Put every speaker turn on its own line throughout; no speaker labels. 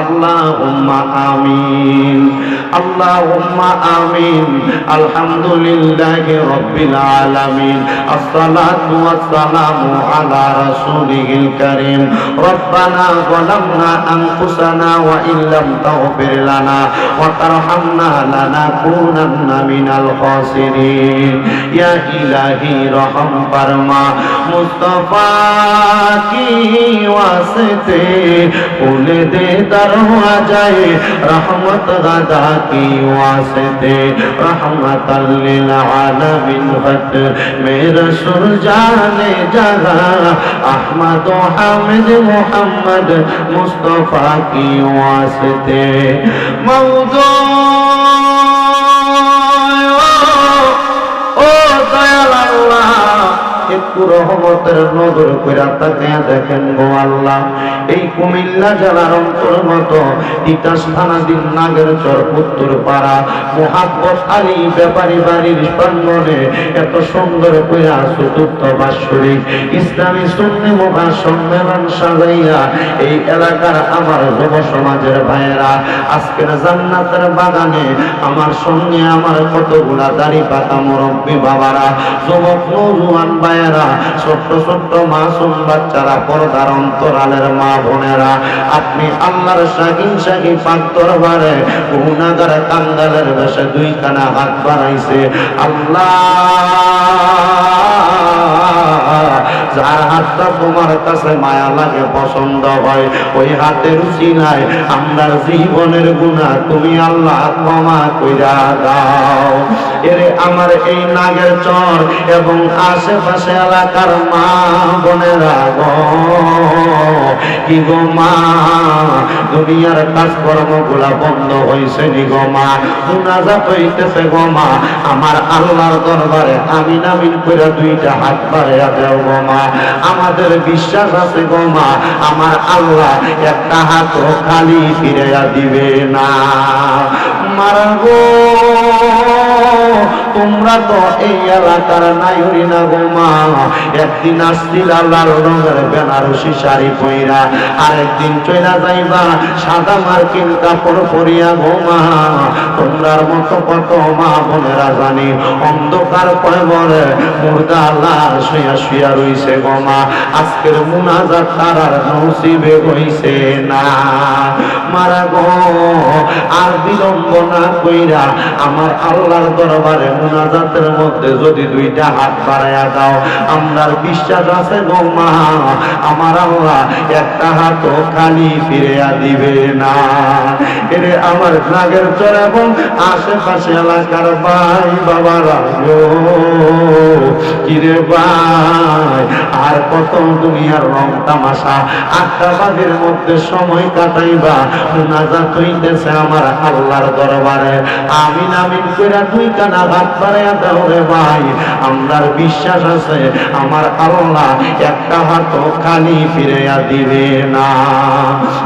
আল্লাহুম্মা আমিন। আল্লাহুম্মা আমিন। আলহামদুলিল্লাহি রাব্বিল আলামিন। আসসালাতু ওয়াসসালামু আলা রাসূলিল কারীম। রব্বানা যালামনা আনফুসানা ওয়া ইল্লাম তাগফির লানা ওয়া তারহামনা লানাকুনান্না মিনাল খাসিরিন। ইয়া ইলাহি রহম ফরমা। মুস্তাফা কি ওয়াসতে ফুল দে कर जाए। रहमत गदा की वास्ते, रहमत आलमिन भट मेरा सुर जाने जगा अहमद हामिद मोहम्मद मुस्तफ़ा की वास्ते। मौजूद রহমতের নজর কইরা তাকায়া দেখেন গো আল্লাহ। এই কুমিল্লা জেলার অন্তর্গত তিতাস থানাধীন নাগের চর উত্তর পাড়া মোহাব্বত আলী ব্যাপারী বাড়ির প্রাঙ্গনে এত সুন্দর কইরা চতুর্থ বাৎসরিক ইসলামী সুন্নি মহা সম্মেলন সাজাইয়া এই এলাকার আমার যুব সমাজের ভাইয়েরা, আজকের জান্নাতের বাগানে আমার সঙ্গে আমার কতগুলা দাড়ি পাতা মুরব্বী বাবারা, যুবক নৌজুয়ান ভাইয়েরা ছোট্ট ছোট্ট মাসুম বাচ্চারা, পর্দার অন্তরালের মা বোনেরা, আপনি আল্লাহর শাকিন শাকি পাক দরবারে গুনাগার কাঙ্গালের বেশে দুইখানা হাত বাড়াইছে। আল্লাহ! তোমার কাছে মায়া লাগে, পছন্দ হয়। ওই হাতের সিনায় আমরা জীবনের গুণা তুমি আল্লাহ ক্ষমা কইরা দাও। এরে আমার এই নাগের চর এবং আশেপাশে এলাকার মা বোনেরা কি গো মা, দুনিয়ার কাজকর্মগুলা বন্ধ হয়েছে নি গো মা। মুনাজাত হইতেছে গো মা। আমার আল্লাহর দরবারে আমিন আমিন করে দুইটা হাত বাড়াইয়া দেও গো মা। আমাদের বিশ্বাস আছে গো মা আমার আল্লাহ একটা হাত খালি ফিরে দিবে না। মারা গো তোমরা তো এই এলাকার নাইরি না গো মা। একদিন আসছিল লাল রঙের বেনারসি শাড়ি পইরা, আরেকদিন চইলা যাইবা সাদা মার্কিন কাপড় পরিয়া গো মা। তোমরার মতো কত মা বোনেরা জানি, অন্ধকার কয়বরে মুর্দা লাল শুয়া শুয়া রইছে গো মা। আজকের মুনাজাত তারার নসিবে হইছে না। মারা গো, আর বিলম্ব না কইরা আমার আল্লাহর দরবারে মুনাজাতের মধ্যে যদি দুইটা হাত বাড়াইয়া দাও আমার বিশ্বাস আছে গো মা, আমার আল্লাহ একটা হাত খালি ফিরিয়া দিবে না। এরে আমার নাগের চর এবং আশেপাশে এলাকার ভাই বাবারা গো, কিরে ভাই, আর কত দুনিয়ার রং তামাশা আটটা বাজের মধ্যে সময় কাটাইবা মুনাজাত হইতেছে আমার আল্লাহর দরবারে। আমিন আমিন কইরা দুই কানা হাত বাড়াইয়া বিশ্বাস আছে আমার আল্লাহ একটা হাত খালি ফিরাইয়া দিবে না।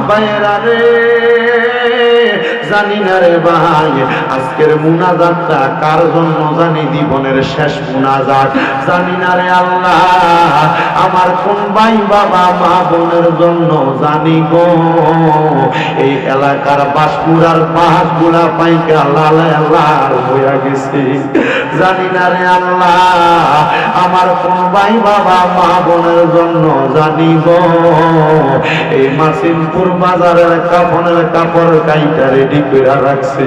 বাইরা রে জানি না রে ভাই, আজকের মুনাজাতটা কার জন্য জানি জীবনের শেষ মুনাজাত? জানি না রে আল্লাহ, আমার কোন ভাই বাবা, মা বোনের জন্য জানি গো। এই এলাকার বাসপুরার পাহাড়গুলা পাইকা লাল লাল হইয়া গেছে। জানি না রে আল্লাহ, আমার কোন ভাই বাবা, মা বোনের জন্য জানি গো। এই মাসিমপুর বাজারের কাপড়ের কাপড় কাইটা রেডি করে রাখছে।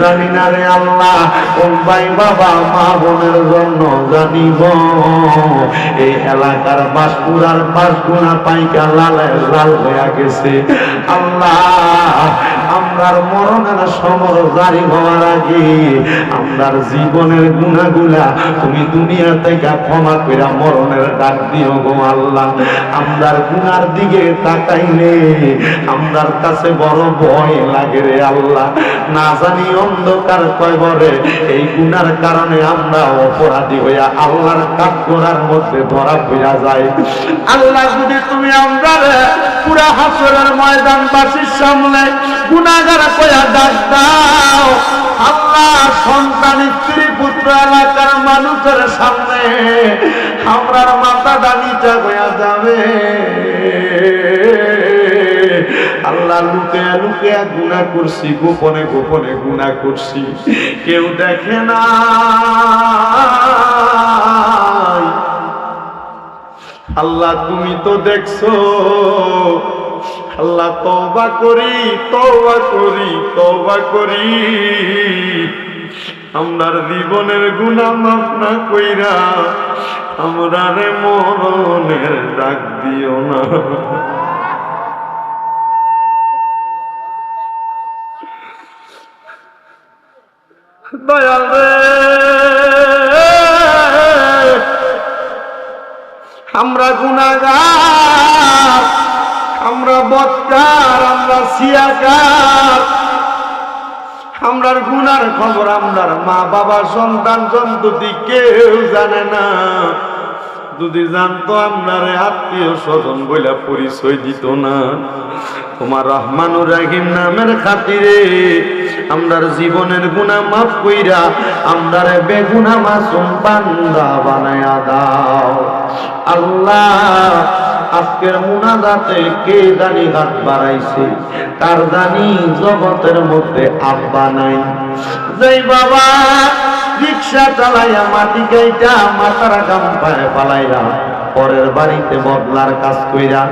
জানি না রে আল্লাহ ভাই বাবা মা বোনের জন্য জানি গো এই এলাকার বাসপুরার বাসগুনা পাইকা লাল হইয়া গেছে। আল্লাহ, আমরার মরণের সমর জারি হওয়ার আগে আমরার জীবনের গুণাগুলা তুমি দুনিয়া থেকে ক্ষমা করে মরণের ডাক দিও গো আল্লাহ। আমরার গুনার দিকে তাকাইলে আমরার কাছে বড় ভয় লাগে রে আল্লাহ। না জানি অন্ধকার কয়বরে এই গুনার কারণে আমরা অপরাধী হইয়া আল্লাহর কাজ করার মধ্যে ধরা হইয়া যায় আল্লাহ, যদি তুমি আমরা পুরা হাসরের ময়দান বাসির সামনে গুনাগার কয়া ডাক দাও, আল্লাহ সন্তান, স্ত্রী, পুত্র, এলাকার মানুষের সামনে আমরার মাথা ডানিটা হইয়া যাবে। আল্লাহ আল্লাহ লুকে লুকে গুণা করছি, গোপনে গোপনে গুণা করছি। কেউ দেখে না। আল্লাহ তুমি তো দেখছ। আল্লাহ তওবা করি তওবা করি তওবা করি। আমরার জীবনের গুণা মাফ না কইরা আমরা রে মরণের ডাক দিও না। আমরা গুণাগার আমরা বৎকার আমরা সিয়াকার। আমরার গুনার খবর আমরার মা বাবা, সন্তান সন্ততি কেউ জানে না। যদি জানতো আপনার আত্মীয় স্বজন বইলা পরিচয় দিত না। তোমার রহমানুর রাহিম নামের খাতিরে আমরার জীবনের গুণা মাফ কইরা আমরার বেগুনা মাসুম বান্দা বানায়া দাও। আল্লাহ, আজকের মুনাজাতে কে জানি হাত বাড়াইছে, তার জানি জগতের মধ্যে আব্বা নাই। যেই বাবা রিক্সা চালাইয়া মাটি গাইটা মাথার গাম পায়ে পালাইয়া পরের বাড়িতে বদলার কাজ কইরা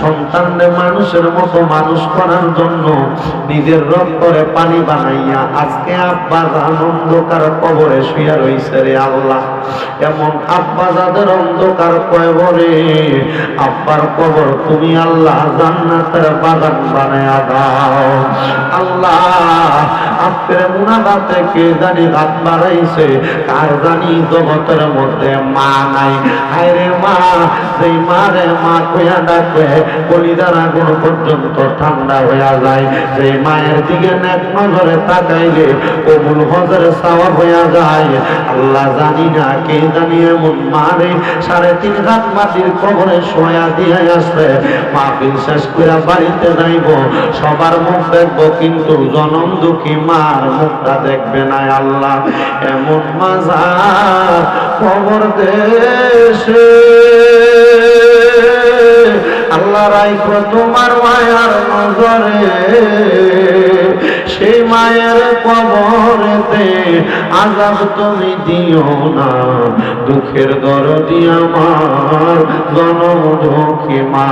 সন্তানদের মানুষের মতো মানুষ করার জন্য নিজের রক্তরে পানি বানাইয়া আজকে আব্বা অন্ধকার কবরে শুয়া রইছে রে আল্লাহ। এমন আব্বা যাদের অন্ধকার কবরে, আব্বার কবর তুমি আল্লাহ জান্নাতের বাগান বানায়া দাও। আল্লাহ জানি মধ্যে মা নাই। মা মা মা কইয়া হইয়া যায়। মায়ের দিকে যায়। আল্লাহ জানি না কে জানি এমন মারে সাড়ে তিন হাত মাটির কবরে শোয়া দিয়ে আসবে। মাহফিল শেষ করে বাড়িতে যাইব। সবার মুখ দেখব, কিন্তু জনম দুঃখী মার মুখটা দেখবে না আল্লাহ। এমন মাজার খবর দেশে। আল্লাহ রাইখো তোমার মায়ার নজরে। মায়ের কবরেতে আজাব তুমি দিও না। দুঃখের দরদি আমার জনম দুঃখী মা।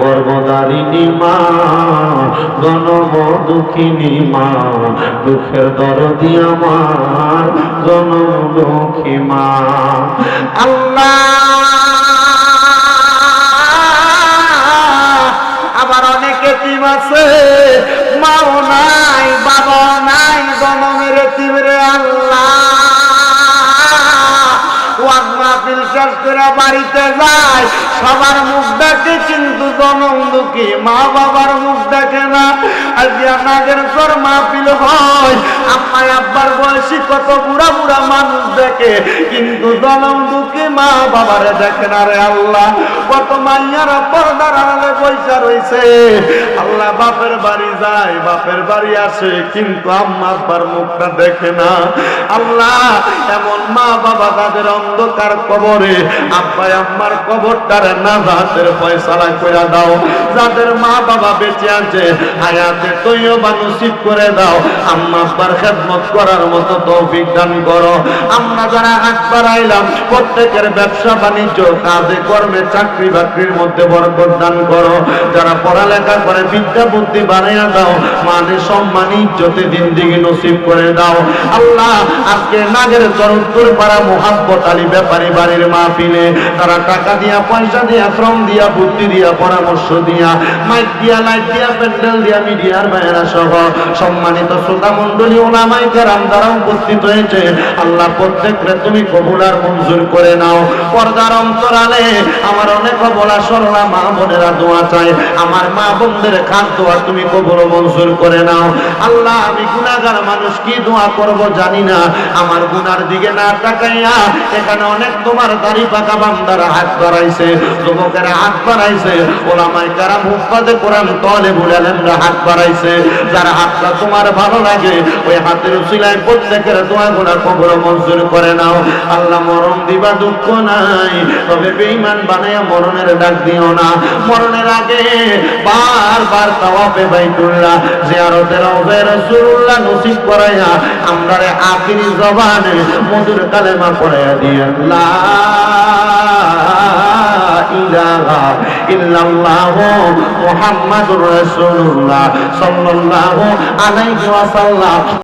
গর্ভদারিণী মা জনম মা। দুঃখের দরদি আমার জনম দুঃখী মা। আল্লাহ নাই বাবাও নাই, জনমের এতিম রে আল্লাহ বাড়িতে যায়, সবার মুখ দেখে কিন্তু জনম দুঃখী, মা বাবার মুখ দেখে না। আজকে নাগের পর মাহফিল হয়, আম্মাই আব্বার বয়সী কত বুড়া বুড়া মানুষ দেখে, কিন্তু জনম বাবারে আল্লাহ। কত মাইয়ারা পর্দার আড়ালে বৈশা রইছে। আল্লাহ বাপের বাড়ি যায়, বাপের বাড়ি আসে, কিন্তু আম্মা মুখটা দেখে না। আল্লাহ, এমন মা বাবা তাদের অন্ধকার কবরে আম্মার কবরটারে না কইরা দাও। যাদের মা বাবা বেঁচে আছে নসিব করে দাও। আম্মা খেদমত করার মতো করো। আমরা যারা হাত বাড়াইলাম, প্রত্যেকের ব্যবসা, বাণিজ্য, কাজে, কর্মে, চাকরি বাকরির মধ্যে বরকত দান করো। যারা পড়ালেখা করে, বিদ্যা, বুদ্ধি বাড়াইয়া দাও মানে সম্মান, ইজ্জতে জিন্দিগি নসিব করে দাও। আল্লাহ আজকে নাগের চরণপুর পাড়া মোহাম্মত আলী ব্যাপারী বাড়ির মাহফিলে তারা টাকা দিয়া, পয়সা দিয়া, শ্রম দিয়া, বুদ্ধি দিয়া, পরামর্শ দিয়া, মাইক দিয়া, লাইট দিয়া, প্যান্ডেল দিয়া, মিডিয়ার বাইরা সহ সম্মানিত শ্রোতা মন্ডলী ওলামাই কেরাম দ্বারা উপস্থিত হয়েছে, আল্লাহ প্রত্যেককে তুমি কবুল আর মঞ্জুর করে নাও। পর্দার অন্তরালে আমার অনেক বলা সরলা মা বোনেরা দোয়া চাই আমার মা বোনদের খান দোয়া তুমি কবুল ও মঞ্জুর করে নাও। আল্লাহ, আমি গুনাহগার মানুষ, কি দোয়া করব জানি না। আমার গুনার দিকে না তাকাইয়া এখানে অনেক তোমার দাড়ি পাকা বান্দারা হাত বাড়াইছে, যুবকেরা হাত বাড়াইছে ওলামাই কারাম হুফাজে কোরআন তলে বুড়ালেনরা হাত বাড়াইছে। যার হাতটা তোমার ভালো লাগে, ওই হাতের উসিলায় প্রত্যেকের দোয়া গোনা কবর মঞ্জুর করে নাও। আল্লাহ মরম দিবা দুঃখ নাই। তবে বেঈমান বানায়া মরণের ডাক দিও না। মরণের আগে বারবার তাওয়াফে বাইতুল্লাহ জিয়ারতে রওজা রাসূলুল্লাহ নসিব করাইয়া আমরারে আখিরি জবানে মধুর কালেমা পড়াইয়া দিয়ে লা ইলাহা ইল্লাল্লাহ মুহাম্মাদুর আলাইহি ওয়াসাল্লাম।